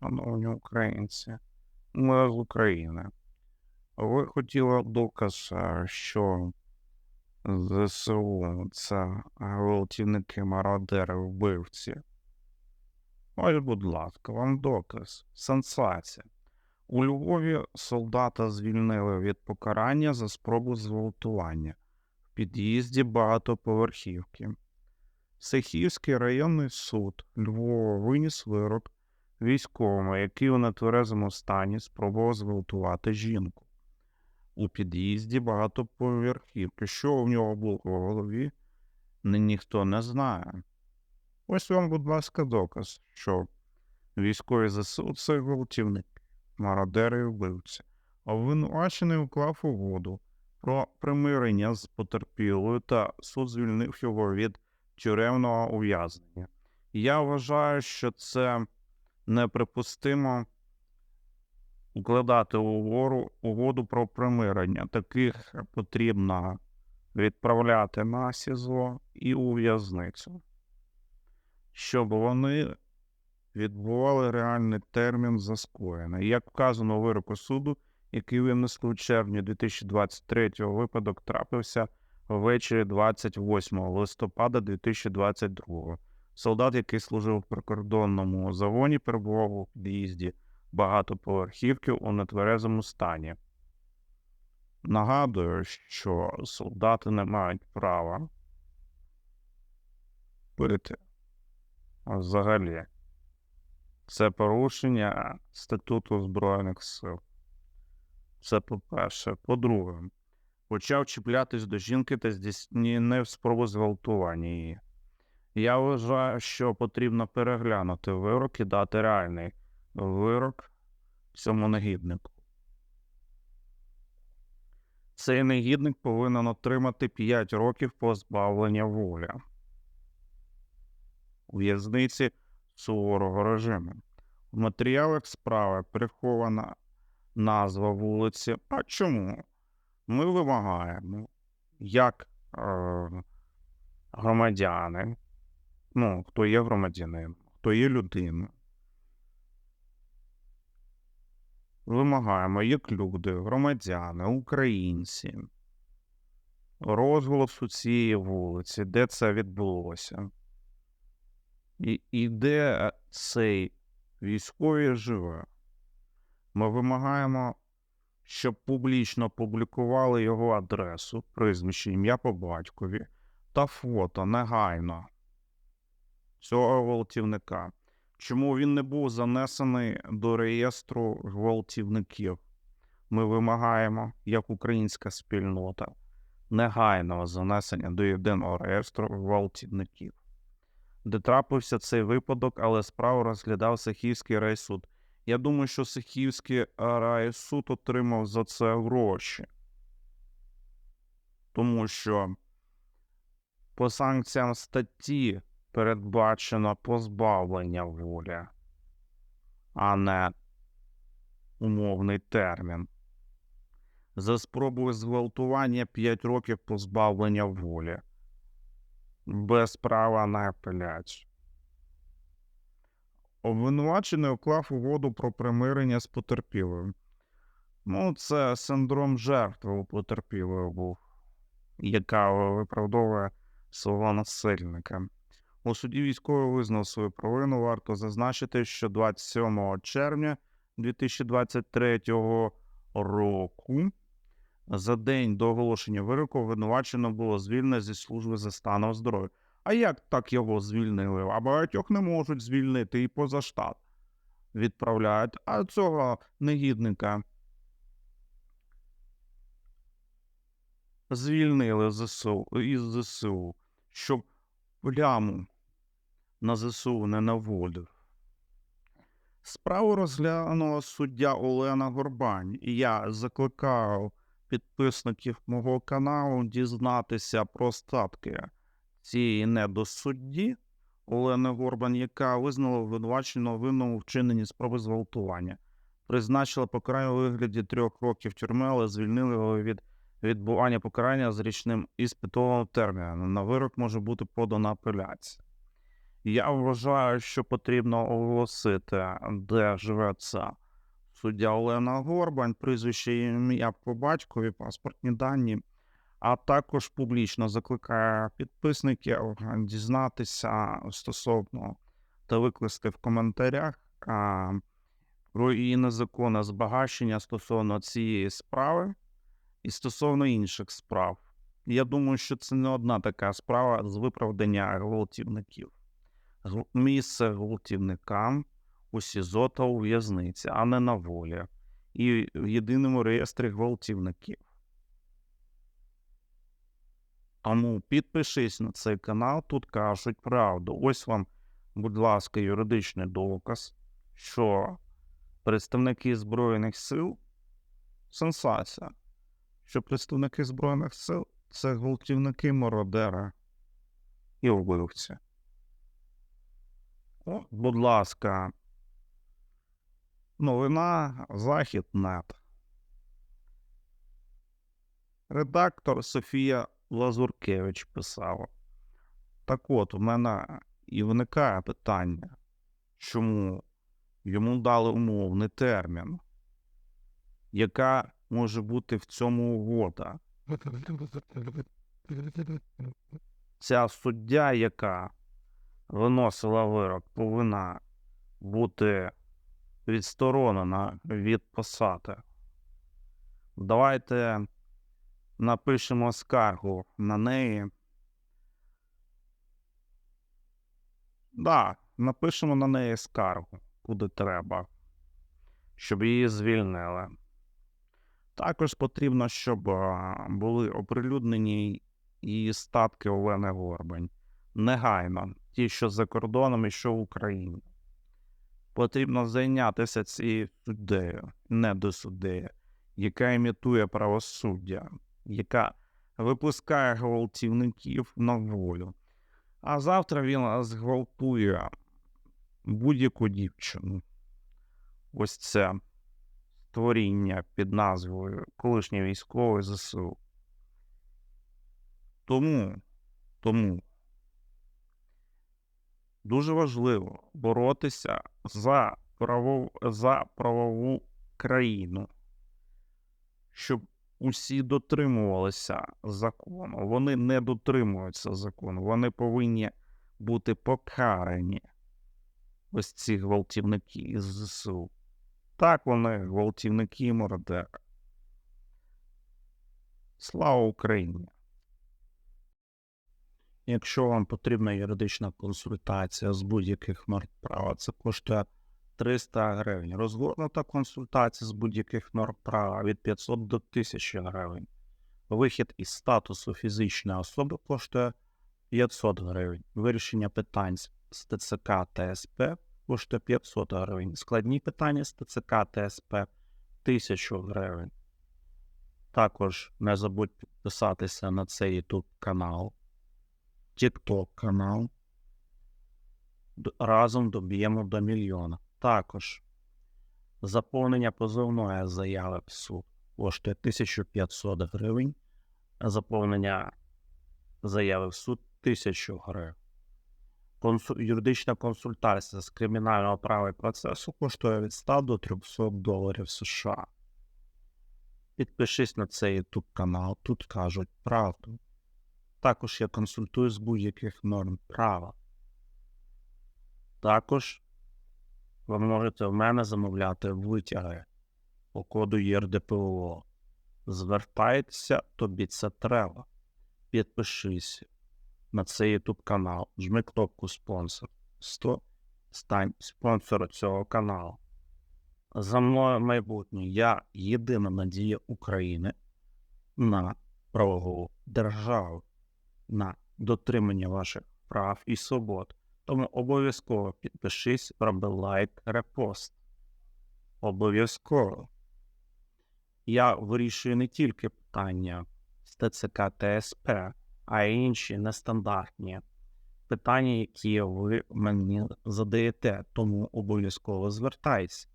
шановні українці, ми з України. Ви хотіли доказ, що ЗСУ це гвалтівники, мародери, вбивці. Ось, будь ласка, вам доказ. Сенсація. У Львові солдата звільнили від покарання за спробу зґвалтування в під'їзді багатоповерхівки. Сихівський районний суд Львова виніс вирок військовому, який у нетверезому стані спробував зґвалтувати жінку. У під'їзді багатоповерхівки. Що в нього було в голові, ніхто не знає. Ось вам, будь ласка, доказ, що військові ЗСУ це гвалтівник, мародери і вбивці. Обвинувачений уклав угоду про примирення з потерпілою та суд звільнив його від тюремного ув'язнення. Я вважаю, що це неприпустимо укладати угору, угоду про примирення. Таких потрібно відправляти на СІЗО і у в'язницю, щоб вони відбували реальний термін за скоєне. Як вказано у вироку суду, який винесли у червні 2023 випадок трапився ввечері 28 листопада 2022. Солдат, який служив в прикордонному загоні, перебував у під'їзді багатоповерхівки у нетверезому стані. Нагадую, що солдати не мають права пити. Взагалі, це порушення статуту Збройних сил. Це по-перше. По-друге, почав чіплятись до жінки та здійснив спробу зґвалтування її. Я вважаю, що потрібно переглянути вирок і дати реальний вирок цьому негіднику. Цей негідник повинен отримати 5 років позбавлення волі у в'язниці суворого режиму. В матеріалах справи прихована назва вулиці. А чому? Ми вимагаємо, як е, громадяни, ну, хто є громадянин, хто є людина. Вимагаємо, як люди, громадяни, українці, розголосу цієї вулиці, де це відбулося, і, і де цей військовий живе. Ми вимагаємо, щоб публічно публікували його адресу, прізвище, ім'я по батькові та фото негайно цього гвалтівника. Чому він не був занесений до реєстру гвалтівників? Ми вимагаємо, як українська спільнота, негайного занесення до єдиного реєстру гвалтівників, де трапився цей випадок, але справу розглядав Сахівський райсуд. Я думаю, що Сахівський райсуд отримав за це гроші, тому що по санкціям статті передбачено позбавлення волі, а не умовний термін. За спробою зґвалтування 5 років позбавлення волі без права на апеляцію. Обвинувачений уклав угоду про примирення з потерпілою. Ну, це синдром жертви у потерпілої був, яка виправдовує свого насильника. У суді військовий визнав свою провину. Варто зазначити, що 27 червня 2023 року, за день до оголошення вироку, обвинувачено було звільнено зі служби за станом здоров'я. А як так його звільнили? А багатьох не можуть звільнити і поза штат відправляють. А цього негідника звільнили ЗСУ, із ЗСУ, щоб пляму на ЗСУ не наводив. Справу розглянула суддя Олена Горбань, і я закликаю підписників мого каналу дізнатися про статки цієї недосудді Олени Горбань, яка визнала обвинуваченого винному вчиненні спроби зґвалтування, призначила покарання у вигляді трьох років тюрми, але звільнили його від відбування покарання з річним іспитовим терміном. На вирок може бути подана апеляція. Я вважаю, що потрібно оголосити, де живе ця суддя Олена Горбань, прізвище ім'я по батькові, паспортні дані, а також публічно закликає підписників дізнатися стосовно та викласти в коментарях а, про її незаконне збагачення стосовно цієї справи і стосовно інших справ. Я думаю, що це не одна така справа з виправдання гвалтівників. Місце гвалтівникам у СІЗО та у в'язниці, а не на волі, і в єдиному реєстрі гвалтівників. Тому підпишись на цей канал, тут кажуть правду. Ось вам, будь ласка, юридичний доказ, що представники Збройних сил сенсація, що представники Збройних сил це гвалтівники мародери і вбивці. О, будь ласка, новина Західнет. Редактор Софія Лазуркевич писала. Так от, у мене і виникає питання, чому йому дали умовний термін, яка може бути в цьому угода. Ця суддя, яка виносила вирок, повинна бути відсторонена від посади. Давайте напишемо скаргу на неї. Да, напишемо на неї скаргу, куди треба, щоб її звільнили. Також потрібно, щоб були оприлюднені і статки Олени Горбань. Негайно, ті, що за кордоном і що в Україні. Потрібно зайнятися цією суддею, не до суддею, яка імітує правосуддя, яка випускає гвалтівників на волю. А завтра він зґвалтує будь-яку дівчину. Ось це створіння під назвою колишній військовий ЗСУ. Тому, тому дуже важливо боротися за правову, за правову країну, щоб усі дотримувалися закону. Вони не дотримуються закону, вони повинні бути покарані. Ось ці гвалтівники із ЗСУ. Так вони гвалтівники і мародери. Слава Україні! Якщо вам потрібна юридична консультація з будь-яких норм права, це коштує 300 гривень. Розгорнута консультація з будь-яких норм права від 500 до 1000 гривень. Вихід із статусу фізичної особи коштує 500 гривень. Вирішення питань з ТЦК та СП коштує 500 гривень. Складні питання з ТЦК та СП 1000 гривень. Також не забудь підписатися на цей YouTube канал. TikTok канал. Разом доб'ємо до мільйона. Також заповнення позовної заяви в суд коштує 1500 гривень, заповнення заяви в суд 1000 гривень. Консу... Юридична консультація з кримінального права і процесу коштує від 100 до 300 доларів США. Підпишись на цей YouTube канал, тут кажуть правду. Також я консультую з будь-яких норм права. Також ви можете в мене замовляти витяги по коду ЄРДПО. Звертайтеся, тобі це треба. Підпишись на цей YouTube канал, жми кнопку спонсор. Сто стань спонсором цього каналу. За мною майбутнє. Я єдина надія України на правову державу на дотримання ваших прав і свобод. Тому обов'язково підпишись, роби лайк, репост. Обов'язково. Я вирішую не тільки питання з ТЦК ТСП, а інші нестандартні питання, які ви мені задаєте. Тому обов'язково звертайтеся.